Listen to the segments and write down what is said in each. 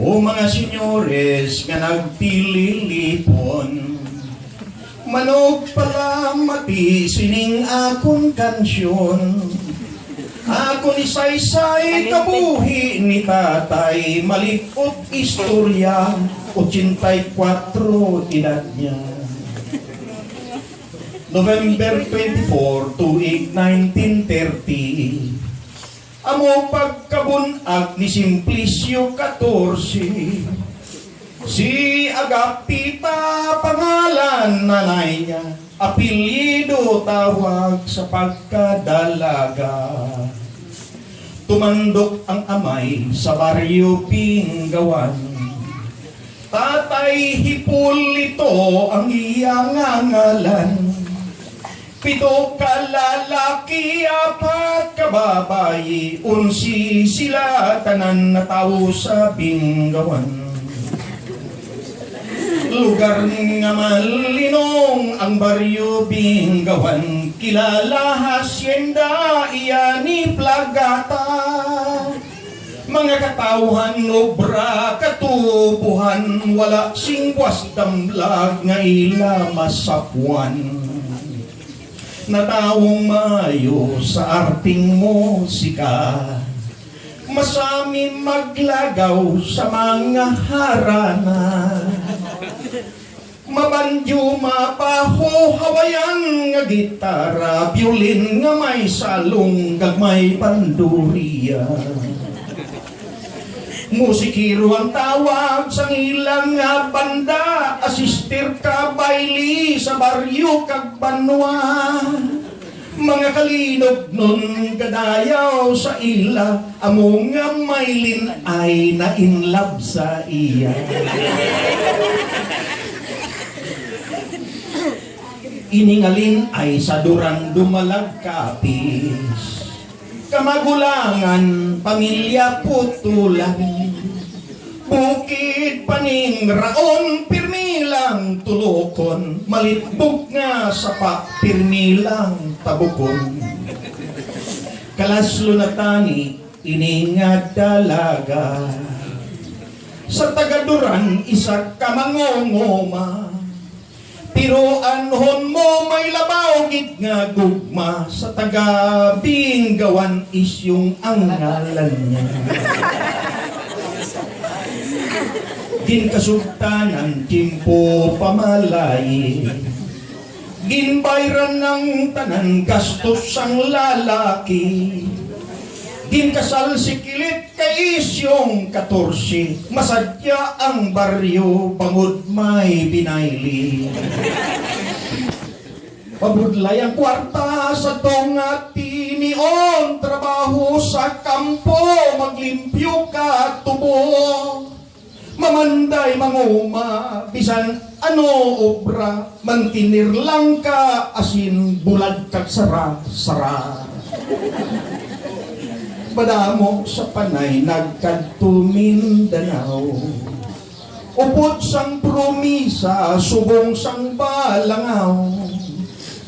O mga senyores nga nagpililipon Manog pala mati sining akong kansyon. Ako ni Saysay kabuhi ni tatay Malipot istorya 84 edad niya. November 24 to 8, 1930 Amo pagkabunag ni Simplicio 14 Si Agapita pangalan nanay niya. Apelido tawag sa pagkadalaga. Tumandok ang amay sa baryo Pinggawan. Tatay Hipulito ang iyang ngalan Pito ka lalaki, apat ka babae, unsi sila tanan na tao sa binggawan. Lugar nga malinong ang baryo binggawan, kilala hasyenda iya ni Plagata. Mga katauhan, obra, katubuhan, wala singwas damlag nga ila masapuan na taong mayo sa arting musika. Masami maglagaw sa mga harana. Mabandyo, mapaho, hawayan nga gitara, violin nga may salong, gagmay panduriya. Musikiro ang tawag sa ilang nga banda. Asister ka baili sa baryo kag banwa Mga kalinog nun gadayaw sa ila. Amo nga maylin ay na in love sa iya. Iningalin ay sa durang dumalag kapis Kamagulangan, pamilya putulan Bukid paning raon, pirmilang tulokon Malitbog nga sa pa, pirmilang tabukon. Kalaslo na tani, iningad dalaga. Sa tagaduran, isa kamangongoma Pero anhon mo may labaw gid nga gugma. Sa taga Binggawan is yung ang ngalan niya. Ginkasugtanan timpo pamalay. Ginbayran ng tanan gastos ang lalaki Ginkasal si Kilit kay isyong 14 Masadya ang baryo bangod may binayli Pabudlay ang kwarta sa tunga tinion Trabaho sa kampo. Maglimpyo ka tubo. Mamanday manguma bisan ano obra? Mantinir lang ka asin bulag kag Padamo sa panay nagkadto Mindanao Upot sang promisa, subong sang balangaw.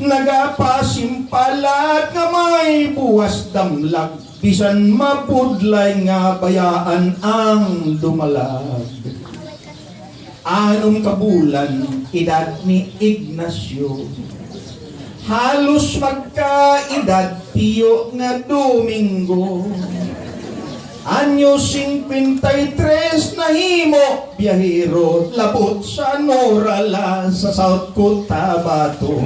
Nagapasimpalat nga may buwas damlag Bisan mapudlay nga bayaan ang dumalag. Anong kabulan, edad ni Ignacio Halos magkaedad tiyo nga Domingo. Anyo 53 na himo biyahero labot sa Norala sa South Cotabato.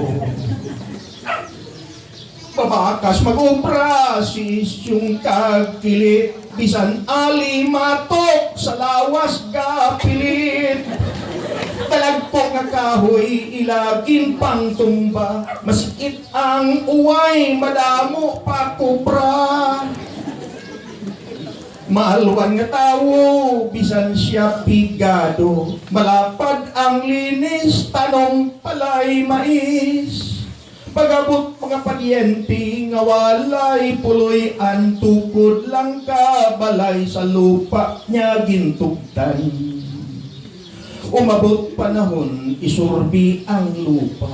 Pabakas mag-uprasis yung kagkilit bisan alimatok sa lawas gapilit kahoy, ilagin pang tumba. Masikit ang uway, madamo pa kubra. Maalwan nga tao, bisan siya pigado. Malapad ang linis, tanong palay mais. Pagabot mga paryente, nga walay puloy ang tukod lang kabalay sa lupa niya gintugtan. Umabot panahon, isurbi ang lupa.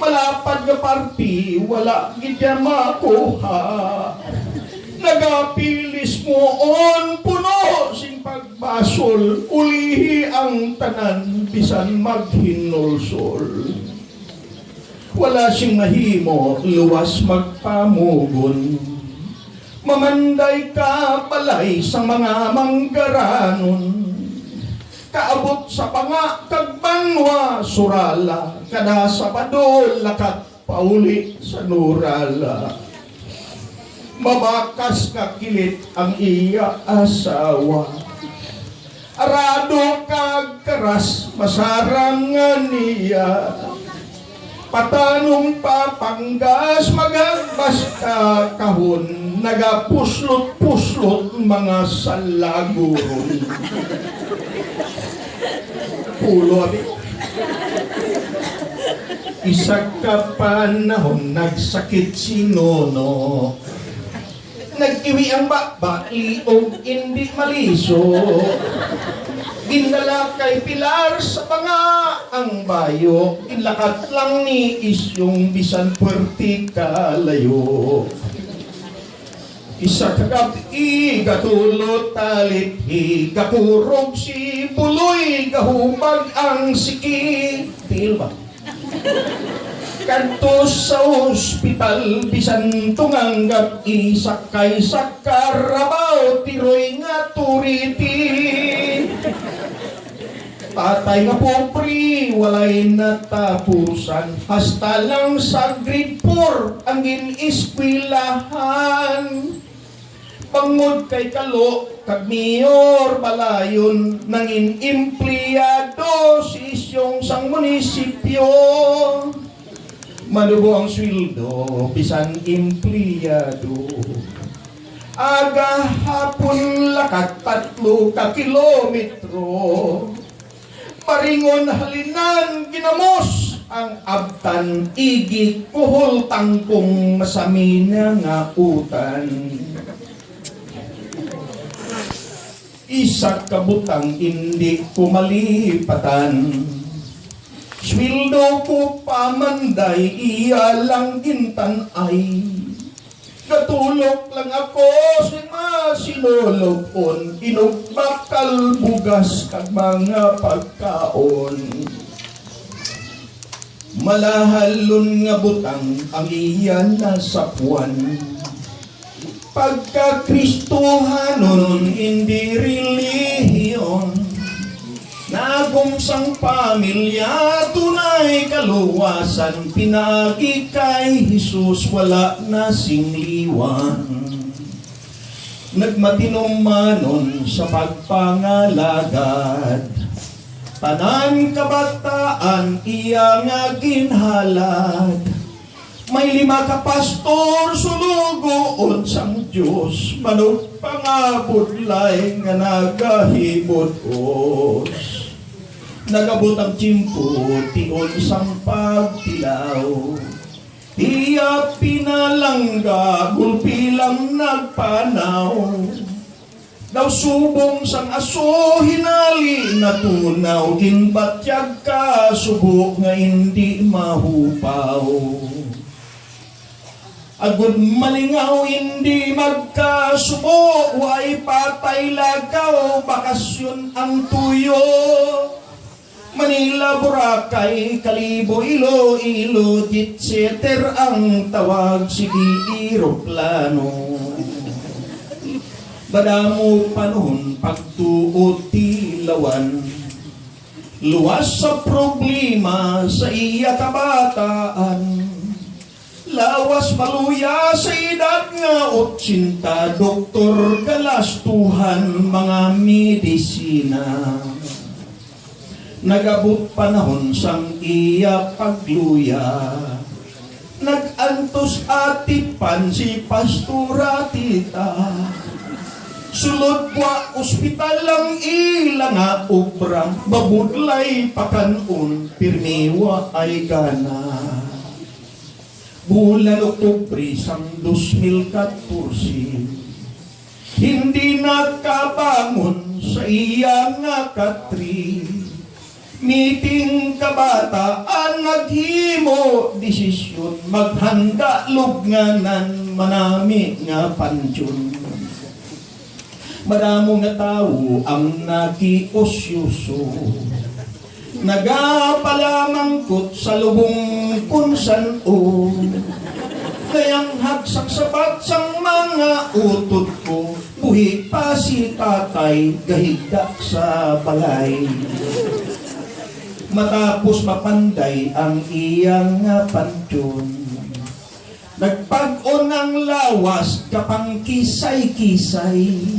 Malapad nga parti, wala gidya makuha. Nagapilis mo on puno, sing basol, ulihi ang tanan, bisan maghinulsol. Wala siyang mahimo, luwas magpamugon. Mamanday ka palay sa mga manggaranon. Kaabot sa panga, kagbanwa, surala, kada sa padol, lakat pauli sa nurala. Mabakas nga kilit ang iya asawa. Arado kag karas, masarangan niya. Patanong papanggas, magagbas ka kahon, nagapuslot-puslot mga salaguron. Pulo abi. Isa ka panahon, nagsakit si Nono. Nagkiwi ang bakba, liog, hindi maliso. Ginala kay Pilar sa panga ang bayo, inlakat lang ni isyong bisan puerti kalayo. Isa kagabi, gatulot talit, gakurog si buloy, gahubag ang siki. Tigil ba? Kanto sa ospital, bisan tunganggap isakay sa karabaw, tiroy nga turiti. Patay nga popri, walay natapusan. Hasta lang sa grade 4, ang iniskwilahan. Pangod kay kalo, kag mayor balayon, nangin empleyado si isyong sang munisipyo. Malubo ang sweldo, bisan empleyado. Aga hapon lakat tatlo ka kilometro. Paringon halinan ginamos ang abtan igi kuhol tangkong masamina nga utan. Isa kabutang hindi kumalipatan. Swildo ko pamanday, iya lang gintan ay. Katulog lang ako si masinulog-on, inugbakal bugas kag mga pagkaon. Malahalon nga butang ang iyan na sapuan. Pagka Kristohanon, hindi relihiyon. Nagumsang pamilya, tunay kaluwasan, pinagi kay Jesus, wala na singliwan. Nagmatinong manon sa pagpangalagad, tanan kabataan iya nga ginhalad. May lima ka pastor sulugoon sang Diyos, manong pangabot lay nga nagahibot os. Nagabot ang tiyempo, tiyon sang pagtilaw. Iya pinalangga, gulpi lang nagpanaw. Daw subong sang aso, hinali na tunaw, ginbatyag ka, subok nga hindi mahupaw. Agud malingaw, hindi magkasubo, way patay lagaw, bakasyon ang tuyo. Manila, Boracay, Kalibo, Ilo, Ilo, Jitseter ang tawag, sige, eroplano. Badamo panahon, pagtuot tilawan, luwas sa problema sa iya kabataan. Lawas maluya sa edad nga otsinta, doktor galastuhan mga medisina. Nagabot panahon sang iya pagluya. Nagantos atipan si pastura tita. Sulod kwa ospital lang ilang nga obra, babudlay pakanon, pirmiwa ay gana. Bulan Oktubre sang 2014, hindi nakabangon sa iya nga katri. Meeting kabataan naghimo desisyon maghanda lugnanan manami nga pansyon. Madamong nga tao ang nakiosyoso. Nagapalamangkot sa lubong kunsan o Kayang hagsak sa batsang mga utot ko Buhi pa si tatay gahigda sa balay Matapos mapanday ang iyang nga pantyon Nagpag-on ng lawas kapang kisay-kisay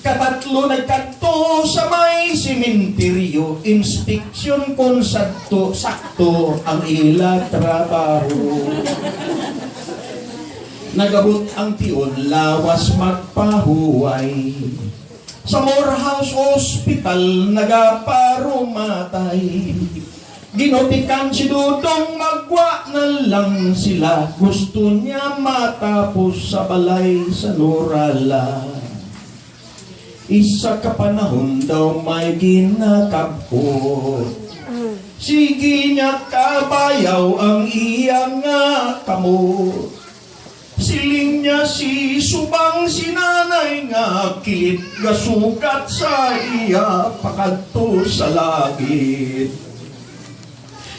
Katatlo nagkanto sa may simenteryo Inspeksyon kung sakto, sakto ang ila trabaho. Nagabot ang tiyon, lawas magpahuway Sa Morehouse Hospital, nagaparumatay. Ginotikan si Dudong magwa na lang sila. Gusto niya matapos sa balay sa Norala. Isa ka panahon daw may ginakabot. Sige niya kabayaw ang iyang nga kamot Siling niya si subang sinanay nga kilit gasukat sa iya pakadto sa langit.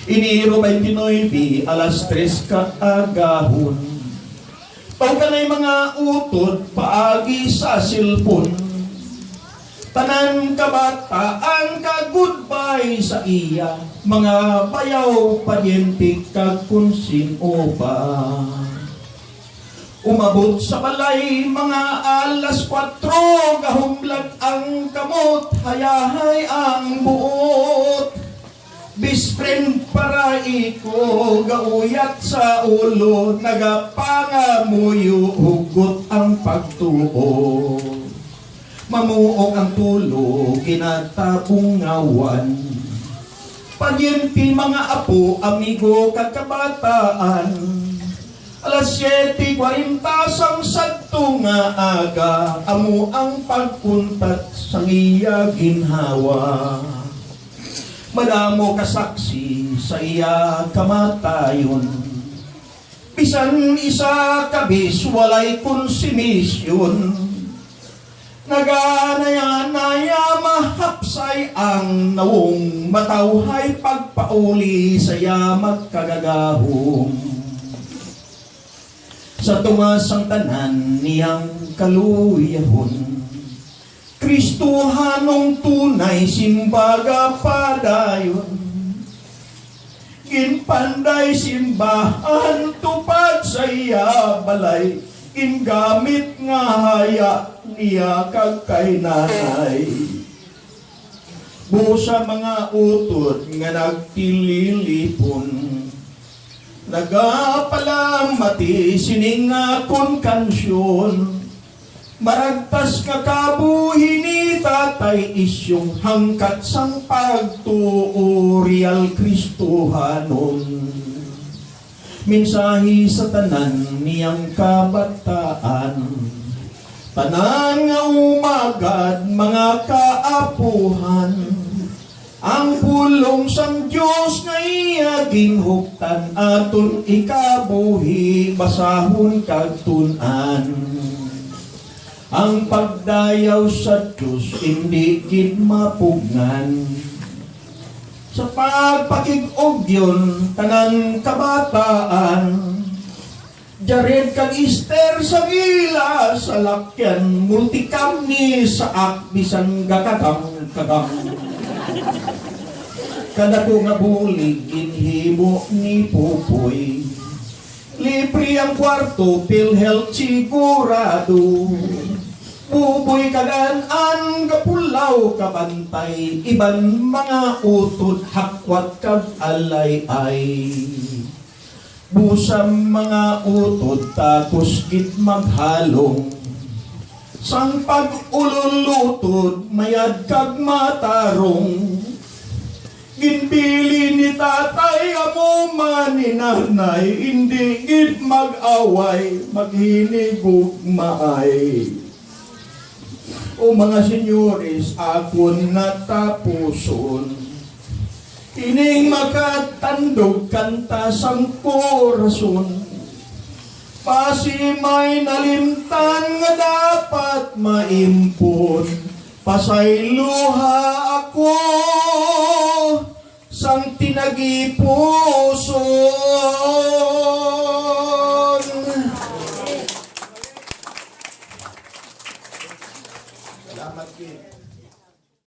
Iniro may Pinoy bi alas tres ka agahon. Pag kanay mga utod paagi sa silpon. Tanan kabataan ka goodbye sa iya mga bayaw padyente kag kunsin o ba. Umabot sa balay mga alas 4 Gahumlag ang kamot Hayahay ang buot. Best friend para iko Gauyat sa ulo Nagapangamuyo Hugot ang pagtuo. Mamuok ang tulo Kinatabungawan Pagyempi mga apo Amigo kakabataan Alas 7.40 sang sadto nga aga. Amo ang pagpuntat sa iya ginhawa. Madamo kasaksi sa iya kamatayon. Bisan isa kabis walay konsumisyon. Naganaya-naya mahapsay ang nawong Matawhay pagpauli sa iya magkagagahong sa tungas ang tanan niyang kaluyahon. Kristuhanong tunay simbaga padayon. Ginpanday simbahan tupad sa iya balay. Ingamit nga haya niya kag kay nanay. Busa mga utod nga nagtililipon Nagapalamati sininga kon kansyon. Maragtas kakabuhi ni tatay isyong hangkat sang pagtuo real Kristohanon. Minsahi sa tanan niyang kabataan. Tanan nga umagad mga kaapuhan ang pulong sang Diyos nga iya ginhuktan aton ikabuhi basahon kag tun-an. Ang pagdayaw sa Diyos hindi gid mapugnan. Sa pagpakig-og yun, tanang kabataan, Jared kag Easter sa gila sa lakyan, multikam ni sa akbisan gakagang kagang. Kada ko nga bulig, inhimo ni Pupoy. Libre ang kwarto, PhilHealth sigurado. Pupoy kagaan gapulaw kabantay, iban mga utod hakwat kag alay-ay. Busam mga utod tapos git maghalong. Sang pag-ululutod, mayad kag matarong. Ginpili ni tatay amo man ni nanay, hindi gid mag-away, maghinigog maay. O mga senyores, akon natapuson. Ining makatandog kanta sang korason. Pasi may nalimtan nga dapat maimpon Pasayluha ako sang tinagipuson